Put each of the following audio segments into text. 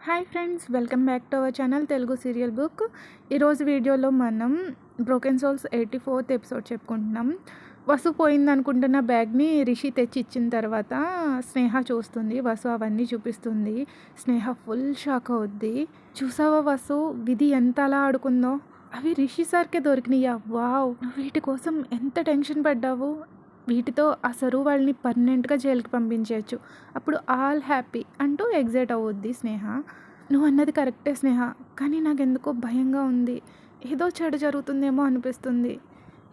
Hi friends welcome back to our channel Telugu serial book. ఈరోజు వీడియోలో మనం broken souls eighty fourth episode చెప్పుకుంటున్నాం. వసు పోయింది అనుకుంటున్న బ్యాగ్ని రిషి తెచ్చి ఇచ్చిన తర్వాత స్నేహ చూస్తుంది. వసు అవన్నీ చూపిస్తుంది. స్నేహ ఫుల్ షాక్ అవుద్ది. చూసావా వసు విధి ఎంత అలా ఆడుకుందో? అవి రిషి సార్కే దొరికినాయా? వావ్! నువ్వు వీటి కోసం ఎంత టెన్షన్ పడ్డావు? వీటితో అసలు వాళ్ళని పర్మనెంట్గా జైలుకి పంపించవచ్చు అప్పుడు ఆల్ హ్యాపీ అంటూ ఎగ్జైట్ అవుద్ది స్నేహ. నువ్వు అన్నది కరెక్టే స్నేహ కానీ నాకు ఎందుకో భయంగా ఉంది. ఏదో చెడు జరుగుతుందేమో అనిపిస్తుంది.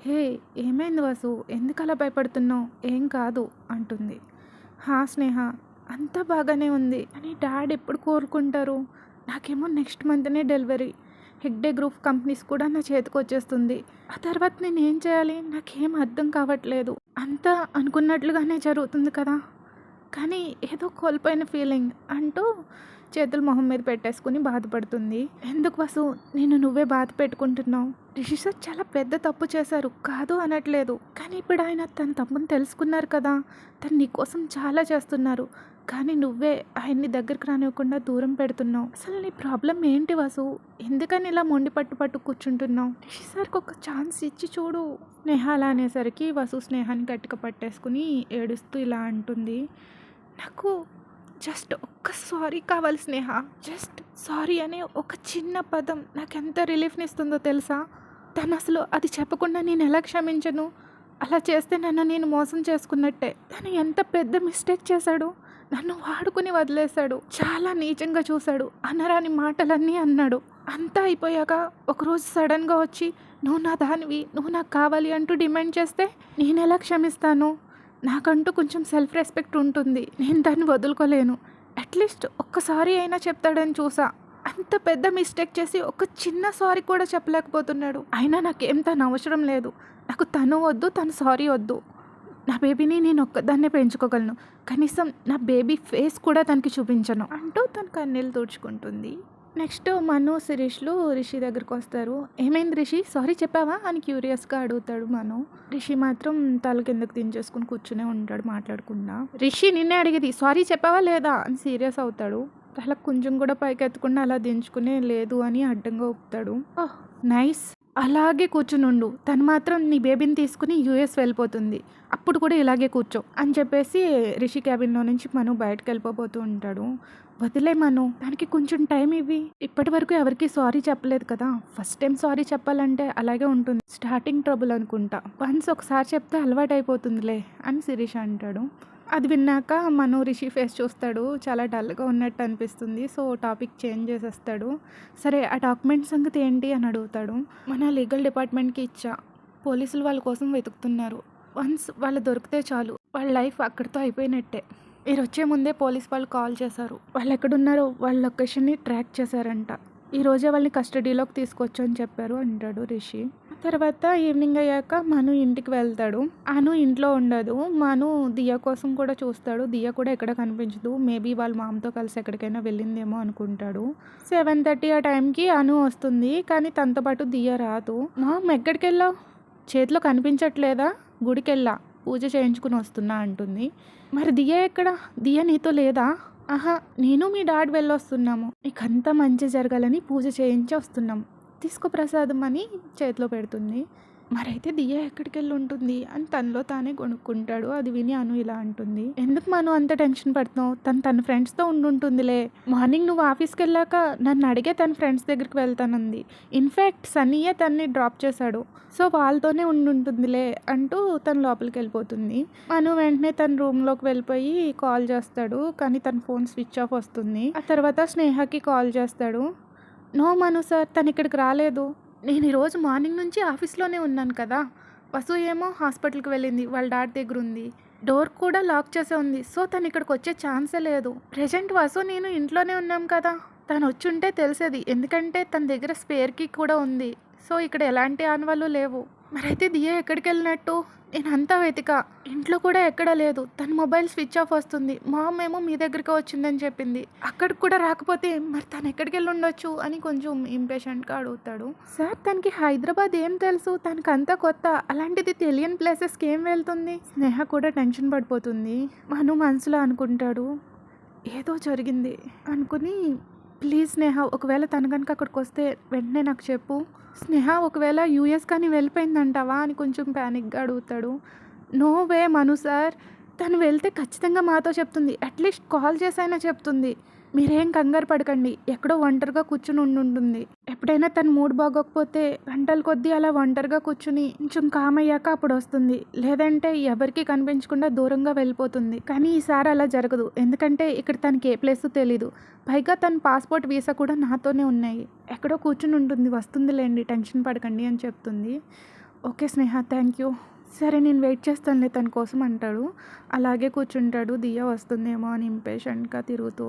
హే ఏమైంది వాసు? ఎందుకు అలా భయపడుతున్నావు? ఏం కాదు అంటుంది. హా స్నేహ అంతా బాగానే ఉంది. అని డాడ్ ఎప్పుడు కోరుకుంటారు? నాకేమో నెక్స్ట్ మంత్నే డెలివరీ. హెగ్డే గ్రూప్ కంపెనీస్ కూడా నా చేతికి వచ్చేస్తుంది ఆ తర్వాత నేను ఏం చేయాలి? నాకేం అర్థం కావట్లేదు. అంతా అనుకున్నట్లుగానే జరుగుతుంది కదా. కానీ ఏదో కోల్పోయిన ఫీలింగ్ అంటూ చేతులు మొహం మీద పెట్టేసుకుని బాధపడుతుంది. ఎందుకు వసు నేను నువ్వే బాధ పెట్టుకుంటున్నావు? రిషి సార్ చాలా పెద్ద తప్పు చేశారు. కాదు అనట్లేదు. కానీ ఇప్పుడు ఆయన తన తప్పును తెలుసుకున్నారు కదా. తను నీకోసం చాలా చేస్తున్నారు. కానీ నువ్వే ఆయన్ని దగ్గరికి రానివ్వకుండా దూరం పెడుతున్నావు. అసలు నీ ప్రాబ్లం ఏంటి వాసు? ఎందుకని ఇలా మొండి పట్టు పట్టు కూర్చుంటున్నావు? రిషిసార్కి ఒక ఛాన్స్ ఇచ్చి చూడు. స్నేహ అలా అనేసరికి వసు స్నేహాన్ని గట్టిగా పట్టేసుకుని ఏడుస్తూ ఇలా అంటుంది. నాకు జస్ట్ ఒక్క సారీ కావాలి స్నేహ. జస్ట్ సారీ అనే ఒక చిన్న పదం నాకు ఎంత రిలీఫ్ని ఇస్తుందో తెలుసా? తను అసలు అది చెప్పకుండా నేను ఎలా క్షమించను? అలా చేస్తే నన్ను నేను మోసం చేసుకున్నట్టే. తను ఎంత పెద్ద మిస్టేక్ చేశాడు? నన్ను వాడుకుని వదిలేశాడు. చాలా నీచంగా చూశాడు. అనరాని మాటలన్నీ అన్నాడు. అంతా అయిపోయాక ఒకరోజు సడన్గా వచ్చి నువ్వు నా దానివి నువ్వు నాకు కావాలి అంటూ డిమాండ్ చేస్తే నేను ఎలా క్షమిస్తాను? నాకంటూ కొంచెం సెల్ఫ్ రెస్పెక్ట్ ఉంటుంది. నేను దాన్ని వదులుకోలేను. అట్లీస్ట్ ఒక్కసారి అయినా చెప్తాడని చూసా. అంత పెద్ద మిస్టేక్ చేసి ఒక చిన్న సారీ కూడా చెప్పలేకపోతున్నాడు. అయినా నాకేం తను అవసరం లేదు. నాకు తను వద్దు తను సారీ వద్దు. నా బేబీని నేను ఒక్కదాన్నే పెంచుకోగలను. కనీసం నా బేబీ ఫేస్ కూడా తనకి చూపించను. అంటూ తన కన్నీళ్ళు తుడుచుకుంటుంది. నెక్స్ట్ మను శిరీష్లు రిషి దగ్గరికి వస్తారు. ఏమైంది రిషి? సారీ చెప్పావా? అని క్యూరియస్గా అడుగుతాడు మను. రిషి మాత్రం తల కిందకు దించేసుకుని కూర్చునే ఉంటాడు మాట్లాడకుండా రిషి నిన్నే అడిగేది సారీ చెప్పావా లేదా? అని సీరియస్ అవుతాడు. తల కొంచెం కూడా పైకి ఎత్తకుండా అలా దించుకునే లేదు అని అడ్డంగా ఊపుతాడు ఓహ్ నైస్ అలాగే కూర్చునుండు. తను మాత్రం నీ బేబీని తీసుకుని యూఎస్ వెళ్ళిపోతుంది. అప్పుడు కూడా ఇలాగే కూర్చో అని చెప్పేసి రిషి క్యాబిన్లో నుంచి మను బయటకు వెళ్ళిపోతూ ఉంటాడు. వదిలే మను దానికి కొంచెం టైం ఇవ్వి. ఇప్పటి వరకు ఎవరికి సారీ చెప్పలేదు కదా. ఫస్ట్ టైం సారీ చెప్పాలంటే అలాగే ఉంటుంది. స్టార్టింగ్ ట్రబుల్ అనుకుంటా. వన్స్ ఒకసారి చెప్తే అలవాటు అయిపోతుందిలే అని శిరీష్ అంటాడు. అది విన్నాక మను రిషి ఫేస్ చూస్తాడు. చాలా డల్గా ఉన్నట్టు అనిపిస్తుంది. సో టాపిక్ చేంజ్ చేసేస్తాడు. సరే ఆ డాక్యుమెంట్ సంగతి ఏంటి అని అడుగుతాడు. మన లీగల్ డిపార్ట్మెంట్కి ఇచ్చా. పోలీసులు వాళ్ళ కోసం వెతుకుతున్నారు. వన్స్ వాళ్ళు దొరికితే చాలు. వాళ్ళ లైఫ్ అక్కడితో అయిపోయినట్టే. మీరు వచ్చే ముందే పోలీస్ వాళ్ళు కాల్ చేశారు. వాళ్ళు ఎక్కడున్నారో వాళ్ళ లొకేషన్ని ట్రాక్ చేశారంట. ఈరోజే వాళ్ళని కస్టడీలోకి తీసుకొచ్చు అని చెప్పారు అంటాడు రిషి. తర్వాత ఈవినింగ్ అయ్యాక మను ఇంటికి వెళ్తాడు. అను ఇంట్లో ఉండదు. మను దియ కోసం కూడా చూస్తాడు. దియ కూడా ఎక్కడ కనిపించదు. మేబీ వాళ్ళ మామతో కలిసి ఎక్కడికైనా వెళ్ళిందేమో అనుకుంటాడు. సెవెన్ థర్టీ ఆ టైంకి అను వస్తుంది. కానీ తనతో పాటు దియ రాదు. మామ్ ఎక్కడికి వెళ్ళావు? చేతిలో కనిపించట్లేదా? గుడికి వెళ్ళా పూజ చేయించుకుని వస్తున్నా అంటుంది. మరి దియ ఎక్కడ? దియ నీతో లేదా? ఆహా నేను మీ డాడ్ వెళ్ళొస్తున్నాము. నీకంతా మంచి జరగాలని పూజ చేయించి వస్తున్నాము తీసుకో ప్రసాదం అని చేతిలో పెడుతుంది. మరైతే దియా ఎక్కడికి వెళ్ళి ఉంటుంది అని తనలో తానే కొనుక్కుంటాడు. అది విని అను ఇలా అంటుంది. ఎందుకు మనం అంత టెన్షన్ పడుతున్నావు? తను తన ఫ్రెండ్స్తో ఉండుంటుందిలే. మార్నింగ్ నువ్వు ఆఫీస్కి వెళ్ళాక నన్ను అడిగే తన ఫ్రెండ్స్ దగ్గరికి వెళ్తానంది. ఇన్ఫ్యాక్ట్ సన్నీయే తన్ని డ్రాప్ చేశాడు. సో వాళ్ళతోనే ఉండుంటుందిలే అంటూ తను లోపలికి వెళ్ళిపోతుంది. మను వెంటనే తన రూమ్లోకి వెళ్ళిపోయి కాల్ చేస్తాడు. కానీ తన ఫోన్ స్విచ్ ఆఫ్ వస్తుంది. ఆ తర్వాత స్నేహకి కాల్ చేస్తాడు. నో మను సార్ తను ఇక్కడికి రాలేదు. నేను ఈరోజు మార్నింగ్ నుంచి ఆఫీస్లోనే ఉన్నాను కదా. వసు ఏమో హాస్పిటల్కి వెళ్ళింది. వాళ్ళ డాడ్ దగ్గర ఉంది. డోర్ కూడా లాక్ చేసే ఉంది. సో తను ఇక్కడికి వచ్చే ఛాన్సే లేదు. ప్రజెంట్ వసు నేను ఇంట్లోనే ఉన్నాం కదా. తను వచ్చి ఉంటే తెలిసేది. ఎందుకంటే తన దగ్గర స్పేర్ కీ కూడా ఉంది. సో ఇక్కడ ఎలాంటి ఆనవాళ్ళు లేవు. మరైతే దియా ఎక్కడికి వెళ్ళినట్టు నేను అంతా వెతిక. ఇంట్లో కూడా ఎక్కడా లేదు. తన మొబైల్ స్విచ్ ఆఫ్ వస్తుంది. మా మేము మీ దగ్గరికి వచ్చిందని చెప్పింది. అక్కడికి కూడా రాకపోతే మరి తను ఎక్కడికి వెళ్ళి ఉండొచ్చు అని కొంచెం ఇంపేషెంట్గా అడుగుతాడు. సార్ తనకి హైదరాబాద్ ఏం తెలుసు? తనకి అంతా కొత్త. అలాంటిది తెలియని ప్లేసెస్కి ఏం వెళ్తుంది? స్నేహ కూడా టెన్షన్ పడిపోతుంది. మను మనసులో అనుకుంటాడు. ఏదో జరిగింది అనుకుని ప్లీజ్ స్నేహ ఒకవేళ తను కనుక అక్కడికి వస్తే వెంటనే నాకు చెప్పు. స్నేహ ఒకవేళ యూఎస్ కానీ వెళ్ళిపోయిందంటావా అని కొంచెం ప్యానిక్గా అడుగుతాడు. నో వే మను సార్ తను వెళ్తే ఖచ్చితంగా మాతో చెప్తుంది. అట్లీస్ట్ కాల్ చేసైనా చెప్తుంది. మీరేం కంగారు పడకండి. ఎక్కడో ఒంటరిగా కూర్చుని ఉండుంటుంది. ఎప్పుడైనా తను మూడ్ బాగోకపోతే గంటల కొద్దీ అలా ఒంటరిగా కూర్చుని కొంచెం కామ్ అయ్యాక అప్పుడు వస్తుంది. లేదంటే ఎవరికి కనిపించకుండా దూరంగా వెళ్ళిపోతుంది. కానీ ఈసారి అలా జరగదు. ఎందుకంటే ఇక్కడ తనకి ఏ ప్లేస్ తెలీదు. పైగా తన పాస్పోర్ట్ వీసా కూడా నాతోనే ఉన్నాయి. ఎక్కడో కూర్చుని ఉంటుంది. వస్తుందిలేండి టెన్షన్ పడకండి అని చెప్తుంది. ఓకే స్నేహ థ్యాంక్ యూ సరే నేను వెయిట్ చేస్తానులే తన కోసం అంటాడు. అలాగే కూర్చుంటాడు. దియా వస్తుందేమో అని ఇంపేషెంట్గా తిరుగుతూ.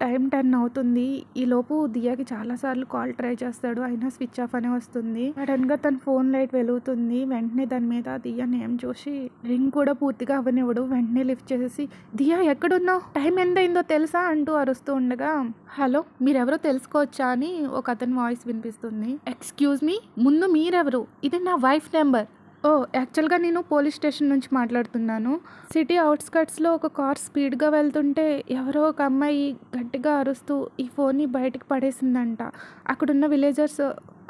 టైం టెన్ అవుతుంది. ఈలోపు దియాకి చాలాసార్లు కాల్ ట్రై చేస్తాడు. అయినా స్విచ్ ఆఫ్ అనే వస్తుంది. సడన్గా తన ఫోన్ లైట్ వెలుగుతుంది. వెంటనే దాని మీద దియా నేమ్ చూసి రింగ్ కూడా పూర్తిగా అవ్వనివ్వడు వెంటనే లిఫ్ట్ చేసేసి దియా ఎక్కడున్నావు? టైం ఎంత అయిందో తెలుసా? అంటూ అరుస్తూ ఉండగా హలో మీరెవరో తెలుసుకోవచ్చా అని ఒక అతని వాయిస్ వినిపిస్తుంది. ఎక్స్క్యూజ్ మీ ముందు మీరెవరు? ఇది నా వైఫ్ నెంబర్. ఓ యాక్చువల్గా నేను పోలీస్ స్టేషన్ నుంచి మాట్లాడుతున్నాను. సిటీ అవుట్స్కట్స్లో ఒక కార్ స్పీడ్గా వెళ్తుంటే ఎవరో ఒక అమ్మాయి గట్టిగా అరుస్తూ ఈ ఫోన్ని బయటకు పడేసిందంట. అక్కడున్న విలేజర్స్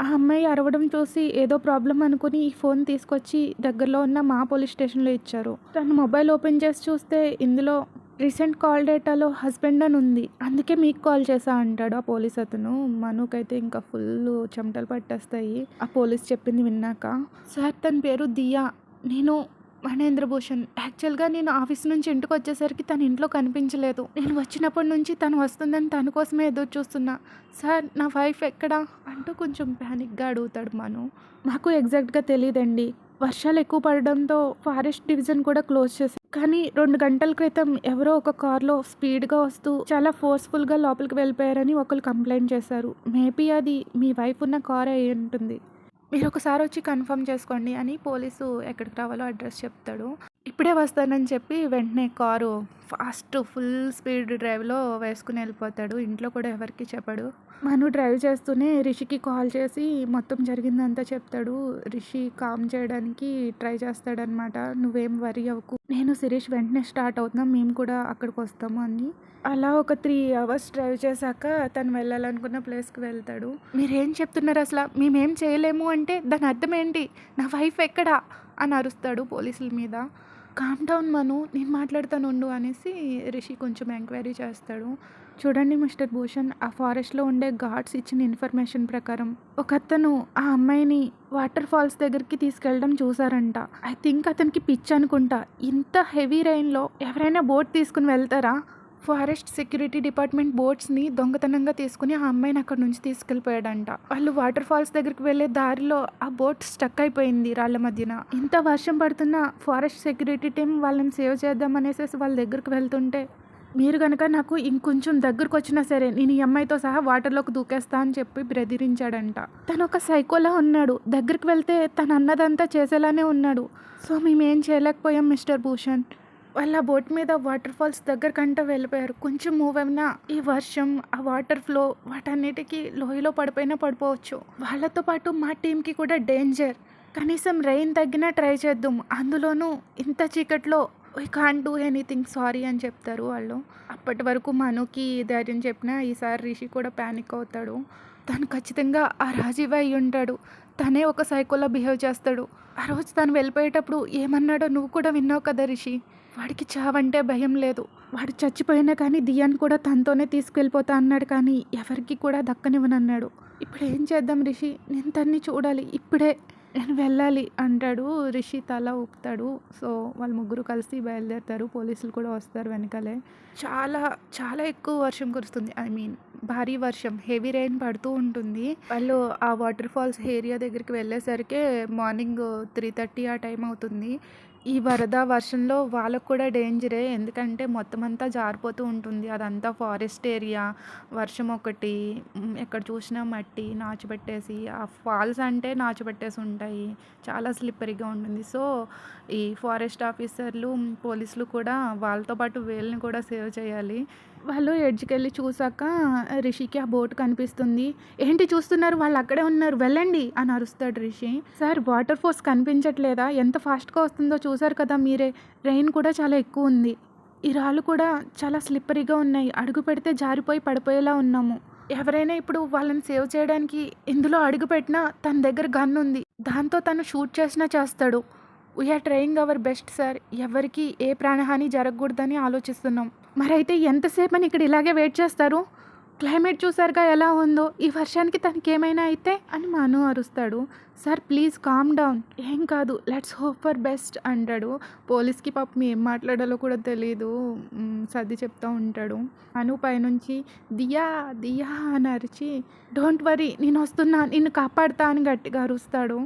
ఆ అమ్మాయి అరవడం చూసి ఏదో ప్రాబ్లం అనుకుని ఈ ఫోన్ తీసుకొచ్చి దగ్గరలో ఉన్న మా పోలీస్ స్టేషన్లో ఇచ్చారు. తను మొబైల్ ఓపెన్ చేసి చూస్తే ఇందులో రీసెంట్ కాల్ డేటాలో హస్బెండ్ అని ఉంది. అందుకే మీకు కాల్ చేసా అంటాడు ఆ పోలీస్ అతను. మనుకైతే ఇంకా ఫుల్ చెమటలు పట్టేస్తాయి. ఆ పోలీస్ చెప్పింది విన్నాక సార్ తన పేరు దియా. నేను మహేంద్ర భూషణ్. యాక్చువల్గా నేను ఆఫీస్ నుంచి ఇంటికి వచ్చేసరికి తన ఇంట్లో కనిపించలేదు. నేను వచ్చినప్పటి నుంచి తను వస్తుందని తన కోసమే ఎదురు చూస్తున్నా. సార్ నా వైఫ్ ఎక్కడా? అంటూ కొంచెం ప్యానిక్గా అడుగుతాడు మను. మాకు ఎగ్జాక్ట్గా తెలియదండి. వర్షాలు ఎక్కువ పడడంతో ఫారెస్ట్ డివిజన్ కూడా క్లోజ్ చేశారు కానీ రెండు గంటల క్రితం ఎవరో ఒక కార్లో స్పీడ్గా వస్తూ చాలా ఫోర్స్ఫుల్గా లోపలికి వెళ్ళిపోయారని ఒకరు కంప్లైంట్ చేశారు. మేబీ అది మీ వైఫ్ ఉన్న కార్ అయి ఉంటుంది. మీరు ఒకసారి వచ్చి కన్ఫర్మ్ చేసుకోండి అని పోలీసు ఎక్కడికి రావాలో అడ్రస్ చెప్తాడు. ఇప్పుడే వస్తానని చెప్పి వెంటనే కారు ఫాస్ట్ ఫుల్ స్పీడ్ డ్రైవ్లో వేసుకుని వెళ్ళిపోతాడు. ఇంట్లో కూడా ఎవరికి చెప్పడు. మను డ్రైవ్ చేస్తూనే రిషికి కాల్ చేసి మొత్తం జరిగిందంతా చెప్తాడు. రిషి కామ్ చేయడానికి ట్రై చేస్తాడనమాట నువ్వేం వరి అవ్వకు. నేను శిరీష్ వెంటనే స్టార్ట్ అవుతున్నాం. మేము కూడా అక్కడికి వస్తాము అని. అలా ఒక త్రీ అవర్స్ డ్రైవ్ చేశాక తను వెళ్ళాలనుకున్న ప్లేస్కి వెళ్తాడు. మీరేం చెప్తున్నారు అసలు? మేమేం చేయలేము అంటే దాని అర్థం ఏంటి? నా వైఫ్ ఎక్కడా? అని అరుస్తాడు పోలీసుల మీద. కామ్ డౌన్ మను నేను మాట్లాడుతాను ఉండు అనేసి రిషి కొంచెం ఎంక్వైరీ చేస్తాడు. చూడండి మిస్టర్ భూషణ్ ఆ ఫారెస్ట్లో ఉండే గార్డ్స్ ఇచ్చిన ఇన్ఫర్మేషన్ ప్రకారం ఒక అతను ఆ అమ్మాయిని వాటర్ ఫాల్స్ దగ్గరికి తీసుకెళ్ళడం చూసారంట ఐ థింక్ అతనికి పిచ్ అనుకుంటా. ఇంత హెవీ రైన్లో ఎవరైనా బోట్ తీసుకుని వెళ్తారా? ఫారెస్ట్ సెక్యూరిటీ డిపార్ట్మెంట్ బోట్స్ని దొంగతనంగా తీసుకుని ఆ అమ్మాయిని అక్కడ నుంచి తీసుకెళ్ళిపోయాడంట. వాళ్ళు వాటర్ ఫాల్స్ దగ్గరికి వెళ్ళే దారిలో ఆ బోట్ స్టక్ అయిపోయింది రాళ్ళ మధ్యన. ఇంత వర్షం పడుతున్న ఫారెస్ట్ సెక్యూరిటీ టీం వాళ్ళని సేవ్ చేద్దాం అనేసి వాళ్ళ దగ్గరికి వెళ్తుంటే మీరు కనుక నాకు ఇంకొంచెం దగ్గరకు వచ్చినా సరే నేను ఈ అమ్మాయితో సహా వాటర్లోకి దూకేస్తా అని చెప్పి బ్రెదిరించాడంట తను ఒక సైకోలా ఉన్నాడు. దగ్గరికి వెళ్తే తను అన్నదంతా చేసేలానే ఉన్నాడు. సో మేమేం చేయలేకపోయాం మిస్టర్ భూషణ్? వాళ్ళ బోట్ మీద వాటర్ ఫాల్స్ దగ్గరకంట వెళ్ళిపోయారు. కొంచెం మూవ్ అయినా ఈ వర్షం ఆ వాటర్ ఫ్లో వాటన్నిటికీ లోయలో పడిపోయినా పడిపోవచ్చు. వాళ్ళతో పాటు మా టీంకి కూడా డేంజర్ కనీసం రెయిన్ తగ్గినా ట్రై చేద్దాం. అందులోనూ ఇంత చీకట్లో I can do anything sorry అని చెప్తారు వాళ్ళు. అప్పటి వరకు మనుకి ధైర్యం చెప్పినా ఈసారి రిషి కూడా ప్యానిక్ అవుతాడు. తను ఖచ్చితంగా ఆ రాజీవ్ అయి ఉంటాడు. తనే ఒక సైకోలా బిహేవ్ చేస్తాడు. ఆ రోజు తను వెళ్ళిపోయేటప్పుడు ఏమన్నాడో నువ్వు కూడా విన్నావు కదా రిషి? వాడికి చావంటే భయం లేదు. వాడు చచ్చిపోయినా కానీ దియాన్ కూడా తనతోనే తీసుకెళ్ళిపోతా అన్నాడు కానీ ఎవరికి కూడా దక్కనివ్వనన్నాడు. ఇప్పుడు ఏం చేద్దాం రిషి? నేను తన్ని చూడాలి. ఇప్పుడే. నేను వెళ్ళాలి అంటాడు. రిషి తల ఊపుతాడు. సో వాళ్ళు ముగ్గురు కలిసి బయలుదేరుతారు. పోలీసులు కూడా వస్తారు వెనకాలే. చాలా చాలా ఎక్కువ వర్షం కురుస్తుంది. ఐ మీన్ భారీ వర్షం. హెవీ రెయిన్ పడుతూ ఉంటుంది. వాళ్ళు ఆ వాటర్ ఫాల్స్ ఏరియా దగ్గరికి వెళ్ళేసరికి మార్నింగ్ త్రీ థర్టీ ఆ టైం అవుతుంది. ఈ వరద వర్షంలో వాళ్ళకు కూడా డేంజరే ఎందుకంటే మొత్తం అంతా జారిపోతూ ఉంటుంది. అదంతా ఫారెస్ట్ ఏరియా వర్షం ఒకటి ఎక్కడ చూసినా మట్టి నాచుపెట్టేసి ఆ ఫాల్స్ అంటే నాచుపెట్టేసి ఉంటాయి. చాలా స్లిప్పరీగా ఉంటుంది. సో ఈ ఫారెస్ట్ ఆఫీసర్లు పోలీసులు కూడా వాళ్ళతో పాటు వీళ్ళని కూడా సేవ్ చేయాలి. వాళ్ళు ఎడ్జ్కి వెళ్ళి చూసాక రిషికి ఆ బోట్ కనిపిస్తుంది. ఏంటి చూస్తున్నారు? వాళ్ళు అక్కడే ఉన్నారు. వెళ్ళండి అని అరుస్తాడు రిషి. సార్ వాటర్ ఫోర్స్ కనిపించట్లేదా? ఎంత ఫాస్ట్గా వస్తుందో చూసారు కదా మీరే. రెయిన్ కూడా చాలా ఎక్కువ ఉంది. ఈ రాళ్ళు కూడా చాలా స్లిప్పరీగా ఉన్నాయి. అడుగు పెడితే జారిపోయి పడిపోయేలా ఉన్నాము. ఎవరైనా ఇప్పుడు వాళ్ళని సేవ్ చేయడానికి ఇందులో అడుగుపెట్టినా తన దగ్గర గన్ ఉంది. దాంతో తను షూట్ చేసినా చేస్తాడు. We're trying our best sir ఎవరికి ఏ ప్రాణహాని జరగకూడదని ఆలోచిస్తున్నాం. మరైతే ఎంతసేపని ఇక్కడ ఇలాగే వెయిట్ చేస్తారు? క్లైమేట్ చూసారుగా ఎలా ఉందో ఈ వర్షానికి తనకి ఏమైనా అయితే అని మాను అరుస్తాడు. Sir please calm down. ఏం కాదు లెట్స్ హోప్ ఫర్ బెస్ట్ అంటాడు. పోలీస్కి పాపం ఏం మాట్లాడాలో కూడా తెలియదు సర్ది చెప్తూ ఉంటాడు. అను పైనుంచి దియా దియా అని అరిచి డోంట్ వరీ నేను వస్తున్నా నిన్ను కాపాడుతా అని గట్టిగా అరుస్తాడు.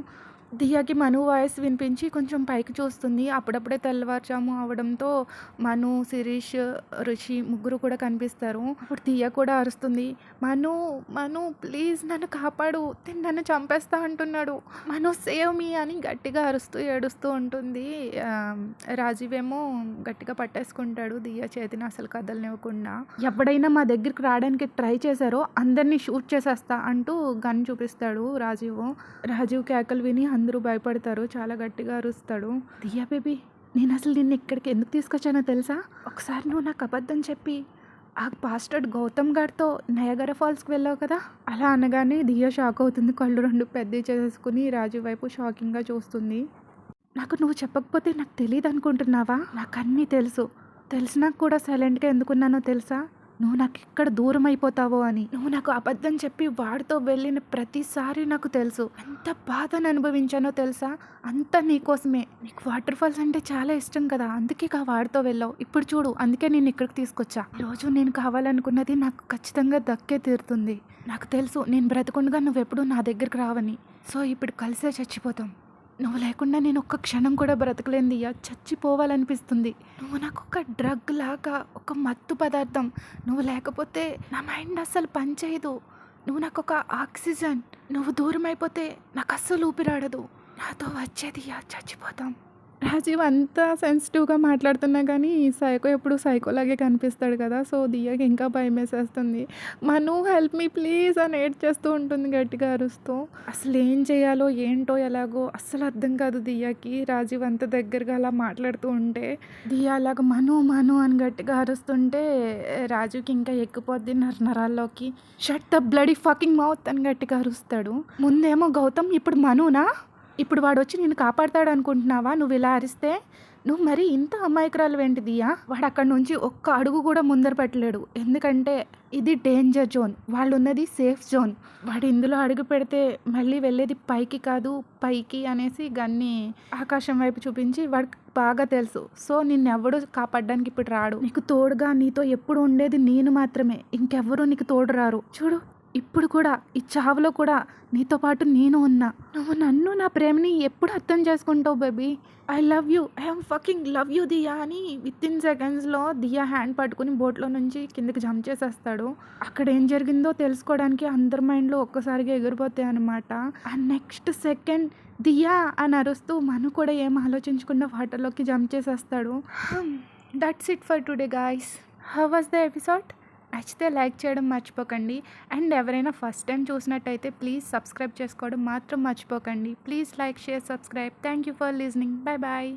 దియాకి మను వాయిస్ వినిపించి కొంచెం పైకి చూస్తుంది. అప్పుడప్పుడే తెల్లవారుజాము అవడంతో మను శిరీష్ రుషి ముగ్గురు కూడా కనిపిస్తారు. అప్పుడు దియా కూడా అరుస్తుంది. మను మను ప్లీజ్ నన్ను కాపాడు. నన్ను చంపేస్తా అంటున్నాడు. మను సేవ్ మీ అని గట్టిగా అరుస్తూ ఏడుస్తూ ఉంటుంది. రాజీవేమో రాజీవ్ ఏమో గట్టిగా పట్టేసుకుంటాడు దియా చేతిని అసలు కదలనివ్వకుండా. ఎప్పుడైనా మా దగ్గరికి రావడానికి ట్రై చేశారో అందరినీ షూట్ చేసేస్తా అంటూ గన్ చూపిస్తాడు రాజీవ్. రాజీవ్ కేకలు విని అందరూ భయపడతారు చాలా గట్టిగా అరుస్తాడు. దియా బేబీ నేను అసలు నిన్ను ఇక్కడికి ఎందుకు తీసుకొచ్చానో తెలుసా? ఒకసారి నువ్వు నాకు అబద్ధం చెప్పి ఆ పాస్టర్డ్ గౌతమ్ గారితో నయగర ఫాల్స్కి వెళ్ళావు కదా? అలా అనగానే దియా షాక్ అవుతుంది. కళ్ళు రెండు పెద్ద చేసుకుని రాజు వైపు షాకింగ్గా చూస్తుంది. నాకు నువ్వు చెప్పకపోతే నాకు తెలియదు అనుకుంటున్నావా నాకు అన్నీ తెలుసు. తెలిసినా కూడా సైలెంట్గా ఎందుకున్నానో తెలుసా? నువ్వు నాకు ఎక్కడ దూరం అయిపోతావో అని. నువ్వు నాకు అబద్ధం చెప్పి వాడితో వెళ్ళిన ప్రతిసారి నాకు తెలుసు. ఎంత బాధను అనుభవించానో తెలుసా? అంతా నీకోసమే. నీకు వాటర్ ఫాల్స్ అంటే చాలా ఇష్టం కదా. అందుకే కా వాడితో వెళ్ళావు. ఇప్పుడు చూడు అందుకే నేను ఇక్కడికి తీసుకొచ్చా. ఈరోజు నేను కావాలనుకున్నది నాకు ఖచ్చితంగా దక్కే తీరుతుంది. నాకు తెలుసు నేను బ్రతకుండగా నువ్వెప్పుడు నా దగ్గరికి రావని. సో ఇప్పుడు కలిసే చచ్చిపోతాం. నువ్వు లేకుండా నేను ఒక్క క్షణం కూడా బ్రతకలేంది చచ్చిపోవాలనిపిస్తుంది. నువ్వు నాకు ఒక డ్రగ్ లాగా ఒక మత్తు పదార్థం. నువ్వు లేకపోతే నా మైండ్ అస్సలు పనిచేయదు. నువ్వు నాకు ఒక ఆక్సిజన్. నువ్వు దూరం అయిపోతే నాకు అస్సలు ఊపిరాడదు. నాతో వచ్చేది చచ్చిపోతాం. రాజీవ్ అంతా సెన్సిటివ్గా మాట్లాడుతున్నా కానీ సైకో ఎప్పుడు సైకోలాగే కనిపిస్తాడు కదా సో దియ్యకి ఇంకా భయం వేసేస్తుంది. మను హెల్ప్ మీ ప్లీజ్ అని ఏడ్ చేస్తూ ఉంటుంది గట్టిగా అరుస్తూ. అసలు ఏం చేయాలో ఏంటో ఎలాగో అస్సలు అర్థం కాదు దియ్యకి రాజీవ్ అంత దగ్గరగా అలా మాట్లాడుతూ ఉంటే దియ్య అలాగ మను మను అని గట్టిగా అరుస్తుంటే రాజుకి ఇంకా ఎక్కిపోద్ది నర నరాల్లోకి. Shut the bloody fucking mouth అని గట్టిగా అరుస్తాడు. ముందేమో గౌతమ్ ఇప్పుడు మనునా? ఇప్పుడు వాడు వచ్చి నేను కాపాడతాడు అనుకుంటున్నావా నువ్వు ఇలా అరిస్తే? నువ్వు మరి ఇంత అమాయకురాలు వెంటిదియా? వాడు అక్కడ నుంచి ఒక్క అడుగు కూడా ముందర పెట్టలేడు. ఎందుకంటే ఇది డేంజర్ జోన్. వాళ్ళు ఉన్నది సేఫ్ జోన్. వాడు ఇందులో అడుగు పెడితే మళ్ళీ వెళ్ళేది పైకి కాదు పైకి అనేసి గన్ని ఆకాశం వైపు చూపించి వాడికి బాగా తెలుసు. సో నిన్నెవడు కాపాడడానికి ఇప్పుడు రాడు. నీకు తోడుగా నీతో ఎప్పుడు ఉండేది నేను మాత్రమే. ఇంకెవ్వరూ నీకు తోడు రారు చూడు ఇప్పుడు కూడా ఈ చావులో కూడా నీతో పాటు నేను ఉన్నా. నువ్వు నన్ను నా ప్రేమని ఎప్పుడు అర్థం చేసుకుంటావు baby? I love you I'm fucking love you Diya అని విత్ ఇన్ సెకండ్స్లో దియా హ్యాండ్ పట్టుకుని బోట్లో నుంచి కిందకి జంప్ చేసేస్తాడు. అక్కడ ఏం జరిగిందో తెలుసుకోవడానికి అందరి మైండ్లో ఒక్కసారిగా ఎగిరిపోతాయి అనమాట ఆ నెక్స్ట్ సెకండ్ దియా అని అరుస్తూ మను కూడా ఏం ఆలోచించకుండా వాటర్లోకి జంప్ చేసేస్తాడు. That's it for today guys how was the episode నచ్చితే లైక్ చేయడం మర్చిపోకండి. అండ్ ఎవరైనా ఫస్ట్ టైం చూసినట్టయితే ప్లీజ్ సబ్స్క్రైబ్ చేసుకోవడం మాత్రం మర్చిపోకండి. Please like share subscribe. Thank you for listening. Bye bye.